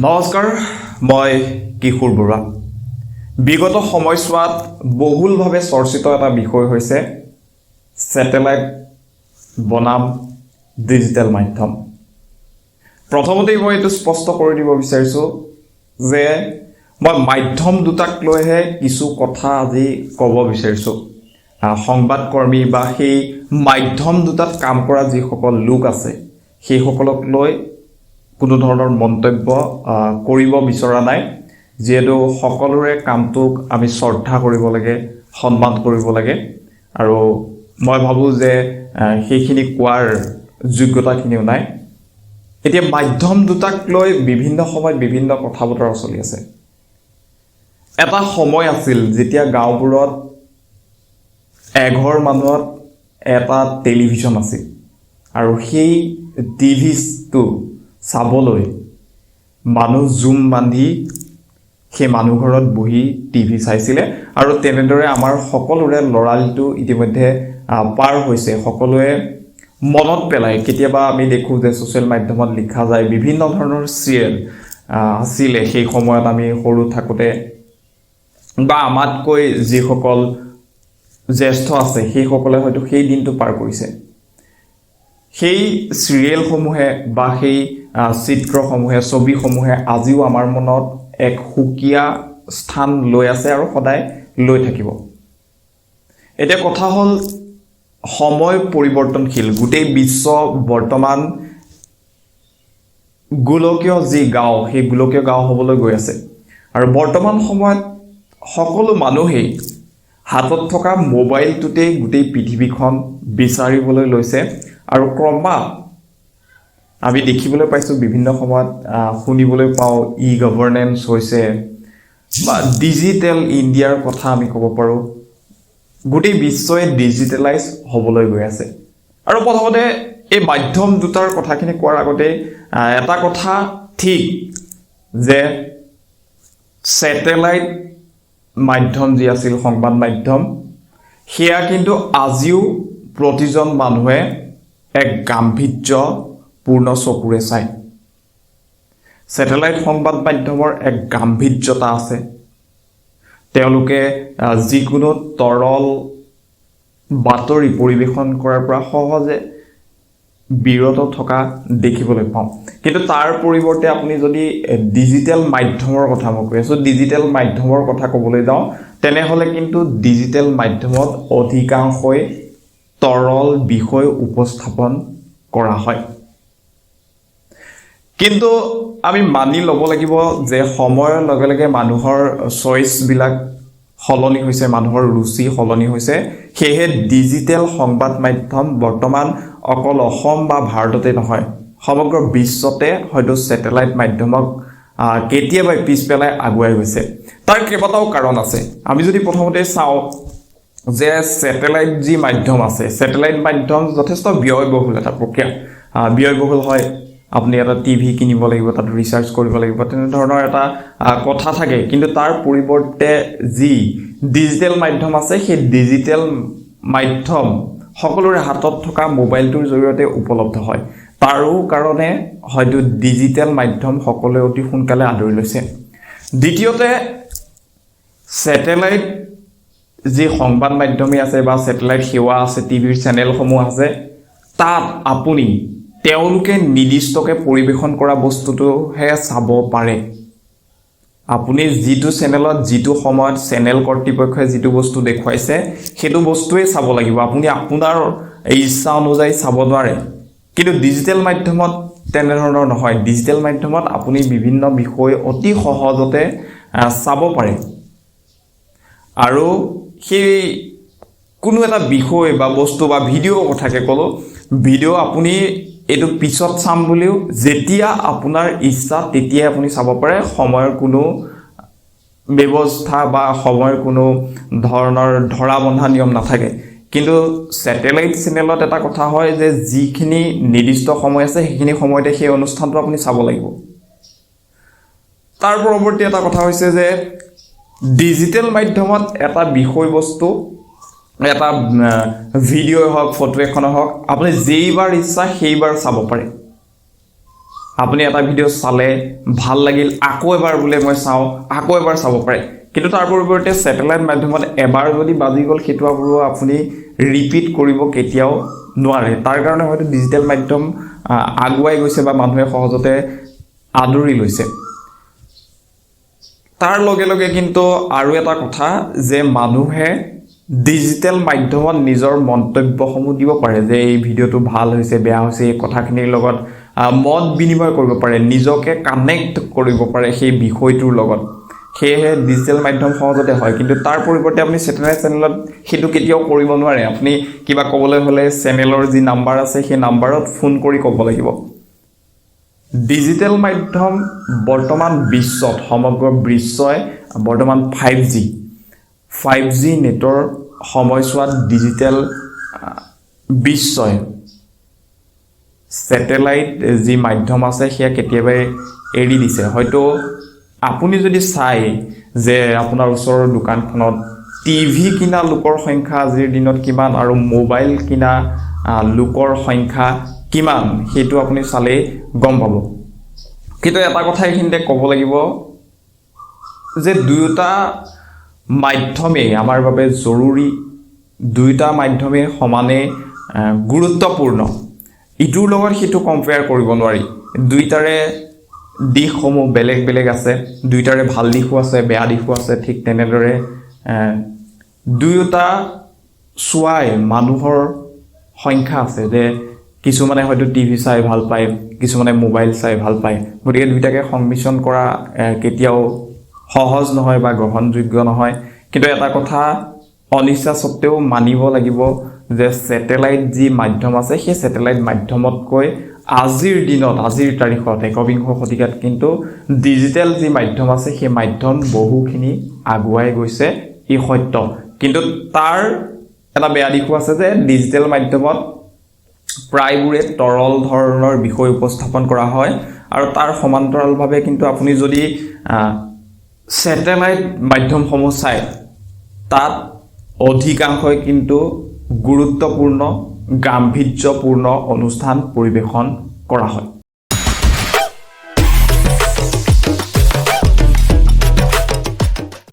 নমস্কাৰ মই কিশোৰ বৰুৱা। বিগত সময়ছোৱাত বহুলভাৱে চৰ্চিত এটা বিষয় হৈছে ছেটেলাইট বনাম ডিজিটেল মাধ্যম। প্ৰথমতেই মই এইটো স্পষ্ট কৰি দিব বিচাৰিছোঁ যে মই মাধ্যম দুটাক লৈহে কিছু কথা আজি ক'ব বিচাৰিছোঁ। সংবাদকৰ্মী বা সেই মাধ্যম দুটাত কাম কৰা যিসকল লোক আছে সেইসকলক লৈ কোনো ধৰণৰ মন্তব্য কৰিব বিচৰা নাই। যিহেতু সকলোৰে কামটোক আমি শ্ৰদ্ধা কৰিব লাগে সন্মান কৰিব লাগে। আৰু মই ভাবোঁ যে সেইখিনি কোৱাৰ যোগ্যতাখিনিও নাই। এতিয়া মাধ্যম দুটাক লৈ বিভিন্ন সময়ত বিভিন্ন কথা বতৰা চলি আছে। এটা সময় আছিল যেতিয়া গাঁওবোৰত এঘৰ মানুহত এটা টেলিভিশ্যন আছিল। আৰু সেই টিভিটো চাবলৈ। মানুহ জুম বান্ধি সেই মানুহ ঘৰত বহি টিভি চাইছিলে আৰু তেনেদৰে আমাৰ সকলোৰে ল'ৰালিটো ইতিমধ্যে পাৰ হৈছে। সকলোৱে মনত পেলায় কেতিয়াবা আমি দেখোঁ যে ছ'চিয়েল মাধ্যমত লিখা যায় বিভিন্ন ধৰণৰ চিৰিয়েল আছিলে। সেই সময়ত আমি সৰু থাকোঁতে বা আমাতকৈ যিসকল জ্যেষ্ঠ আছে সেইসকলে হয়তো সেই দিনটো পাৰ কৰিছে। সেই চিৰিয়েলসমূহে বা সেই চিত্ৰসমূহে ছবিসমূহে আজিও আমাৰ মনত এক সুকীয়া স্থান লৈ আছে আৰু সদায় লৈ থাকিব। এতিয়া কথা হ'ল সময় পৰিৱৰ্তনশীল। গোটেই বিশ্ব বৰ্তমান গোলকীয় যি গাঁও সেই গোলকীয় গাঁও হ'বলৈ গৈ আছে। আৰু বৰ্তমান সময়ত সকলো মানুহেই হাতত থকা মোবাইলটোতেই গোটেই পৃথিৱীখন বিচাৰিবলৈ লৈছে। আৰু ক্ৰমাৎ আমি দেখিবলৈ পাইছোঁ বিভিন্ন সময়ত শুনিবলৈ পাওঁ ই গভৰ্নেন্স হৈছে বা ডিজিটেল ইণ্ডিয়াৰ কথা আমি ক'ব পাৰোঁ। গোটেই বিশ্বই ডিজিটেলাইজ হ'বলৈ গৈ আছে। আৰু প্ৰথমতে এই মাধ্যম দুটাৰ কথাখিনি কোৱাৰ আগতে এটা কথা ঠিক যে ছেটেলাইট মাধ্যম যি আছিল সংবাদ মাধ্যম সেয়া কিন্তু আজিও প্ৰতিজন মানুহে এক গাম্ভীৰ্যপূৰ্ণ চকুৰে চায় ছেটেলাইট সংবাদ মাধ্যমৰ এক গাম্ভীৰ্যতা আছে। তেওঁলোকে যিকোনো তৰল বাতৰি পৰিৱেশন কৰাৰ পৰা সহজে বিৰত থকা দেখিবলৈ পাওঁ। কিন্তু তাৰ পৰিৱৰ্তে আপুনি যদি ডিজিটেল মাধ্যমৰ কথা মই কৈ আছোঁ ডিজিটেল মাধ্যমৰ কথা ক'বলৈ যাওঁ তেনেহ'লে কিন্তু ডিজিটেল মাধ্যমত অধিকাংশই তৰল বিষয় উপস্থাপন কৰা হয়। কিন্তু আমি মানি ল'ব লাগিব যে সময়ৰ লগে লগে মানুহৰ চইচবিলাক সলনি হৈছে মানুহৰ ৰুচি সলনি হৈছে। সেয়েহে ডিজিটেল সংবাদ মাধ্যম বৰ্তমান অকল অসম বা ভাৰততে নহয় সমগ্ৰ বিশ্বতে হয়তো ছেটেলাইট মাধ্যমক কেতিয়াবাই পিছ পেলাই আগুৱাই গৈছে। তাৰ কেইবাটাও কাৰণ আছে। আমি যদি প্ৰথমতে চাওঁ যে ছেটেলাইট যি মাধ্যম আছে ছেটেলাইট মাধ্যম যথেষ্ট ব্যয়বহুল এটা প্ৰক্ৰিয়া। ব্যয়বহুল হয় আপুনি এটা টিভি কিনিব লাগিব, তাত ৰিচাৰ্জ কৰিব লাগিব, তেনেধৰণৰ এটা কথা থাকে। কিন্তু তাৰ পৰিৱৰ্তে যি ডিজিটেল মাধ্যম আছে, সেই ডিজিটেল মাধ্যম সকলোৰে হাতত থকা মোবাইলটোৰ জৰিয়তে উপলব্ধ হয়। তাৰো কাৰণে হয়তো ডিজিটেল মাধ্যম সকলোৱে অতি সোনকালে আদৰি লৈছে। দ্বিতীয়তে ছেটেলাইট যি সংবাদ মাধ্যমেই আছে বা ছেটেলাইট সেৱা আছে, টিভিৰ চেনেলসমূহ আছে, তাত আপুনি তেওঁলোকে নিৰ্দিষ্টকৈ পৰিৱেশন কৰা বস্তুটোহে চাব পাৰে। আপুনি যিটো চেনেলত যিটো সময়ত চেনেল কৰ্তৃপক্ষই যিটো বস্তু দেখুৱাইছে সেইটো বস্তুৱেই চাব লাগিব। আপুনি আপোনাৰ ইচ্ছা অনুযায়ী চাব নোৱাৰে। কিন্তু ডিজিটেল মাধ্যমত তেনেধৰণৰ নহয়। ডিজিটেল মাধ্যমত আপুনি বিভিন্ন বিষয় অতি সহজতে চাব পাৰে। আৰু সেই কোনো এটা বিষয় বা বস্তু বা ভিডিঅ' কথাকে ক'লোঁ ভিডিঅ' আপুনি এইটো পিছত চাম বুলিও যেতিয়া আপোনাৰ ইচ্ছা তেতিয়াই আপুনি চাব পাৰে। সময়ৰ কোনো ব্যৱস্থা বা সময়ৰ কোনো ধৰণৰ ধৰা বন্ধা নিয়ম নাথাকে। কিন্তু ছেটেলাইট চেনেলত এটা কথা হয় যে যিখিনি নিৰ্দিষ্ট সময় আছে সেইখিনি সময়তে সেই অনুষ্ঠানটো আপুনি চাব লাগিব। তাৰ পৰৱৰ্তী এটা কথা হৈছে যে ডিজিটেল মাধ্যমত এটা বিষয়বস্তু এটা ভিডিঅ'ই হওক ফটো এখনে হওক আপুনি যেইবাৰ ইচ্ছা সেইবাৰ চাব পাৰে। আপুনি এটা ভিডিঅ' চালে ভাল লাগিল আকৌ এবাৰ বোলে মই চাওঁ আকৌ এবাৰ চাব পাৰে। কিন্তু তাৰ পৰিৱৰ্তে ছেটেলাইট মাধ্যমত এবাৰ যদি বাজি গ'ল সেইটো আৰু আপুনি ৰিপিট কৰিব কেতিয়াও নোৱাৰে। তাৰ কাৰণে হয়তো ডিজিটেল মাধ্যম আগুৱাই গৈছে বা মানুহে সহজতে আদৰি লৈছে। তাৰ লগে লগে কিন্তু আৰু এটা কথা যে মানুহে ডিজিটেল মাধ্যমত নিজৰ মন্তব্যসমূহ দিব পাৰে যে এই ভিডিঅ'টো ভাল হৈছে বেয়া হৈছে এই কথাখিনিৰ লগত মত বিনিময় কৰিব পাৰে নিজকে কানেক্ট কৰিব পাৰে সেই বিষয়টোৰ লগত। সেয়েহে ডিজিটেল মাধ্যম সহজতে হয়। কিন্তু তাৰ পৰিৱৰ্তে আপুনি ছেটেলাইট চেনেলত সেইটো কেতিয়াও কৰিব নোৱাৰে। আপুনি কিবা ক'বলৈ হ'লে চেনেলৰ যি নাম্বাৰ আছে সেই নাম্বাৰত ফোন কৰি ক'ব লাগিব। ডিজিটেল মাধ্যম বৰ্তমান বিশ্বত সমগ্ৰ বিশ্বই বৰ্তমান ফাইভ জি ফাইভ জি নেটৰ সময়ছোৱাত ডিজিটেল বিশ্বই। ছেটেলাইট যি মাধ্যম আছে সেয়া কেতিয়াবাই এৰি দিছে। হয়তো আপুনি যদি চাই যে আপোনাৰ ওচৰৰ দোকানখনত টিভি কিনা লোকৰ সংখ্যা আজিৰ দিনত কিমান আৰু মোবাইল কিনা লোকৰ সংখ্যা কিমান সেইটো আপুনি চালেই গম পাব। কিন্তু এটা কথা এইখিনিতে ক'ব লাগিব যে দুয়োটা মাধ্যমেই আমাৰ বাবে জৰুৰী দুয়োটা মাধ্যমেই সমানে গুৰুত্বপূৰ্ণ। ইটোৰ লগত সিটো কম্পেয়াৰ কৰিব নোৱাৰি। দুইটাৰে দিশসমূহ বেলেগ বেলেগ আছে, দুইটাৰে ভালো দিশো আছে, বেয়া দিশো আছে, ঠিক তেনেদৰে দুয়োটা চোৱাই মানুহৰ সংখ্যা আছে যে কিছুমানে হয়তো টিভি চাই ভালো পায়, কিছুমানে মোবাইল চাই ভালো পায়। গতিকে দুইটাকে সংমিশ্ৰণ কৰা কেতিয়াও সহজ নহয় বা গ্ৰহণযোগ্য নহয়। কিন্তু এটা কথা অনিচ্ছা সত্ত্বেও মানিব লাগিব যে ছেটেলাইট যি মাধ্যম আছে সেই ছেটেলাইট মাধ্যমতকৈ আজিৰ দিনত আজিৰ তাৰিখত একবিংশ শতিকাত কিন্তু ডিজিটেল যি মাধ্যম আছে সেই মাধ্যম বহুখিনি আগুৱাই গৈছে ই সত্য। কিন্তু তাৰ এটা বেয়া দিশো আছে যে ডিজিটেল মাধ্যমত প্ৰায়বোৰে তৰল ধৰণৰ বিষয় উপস্থাপন কৰা হয় আৰু তাৰ সমান্তৰালভাৱে কিন্তু আপুনি যদি ছেটেলাইট মাধ্যমসমূহ চায় তাত অধিকাংশই কিন্তু গুৰুত্বপূৰ্ণ গাম্ভীৰ্যপূৰ্ণ অনুষ্ঠান পৰিৱেশন কৰা হয়।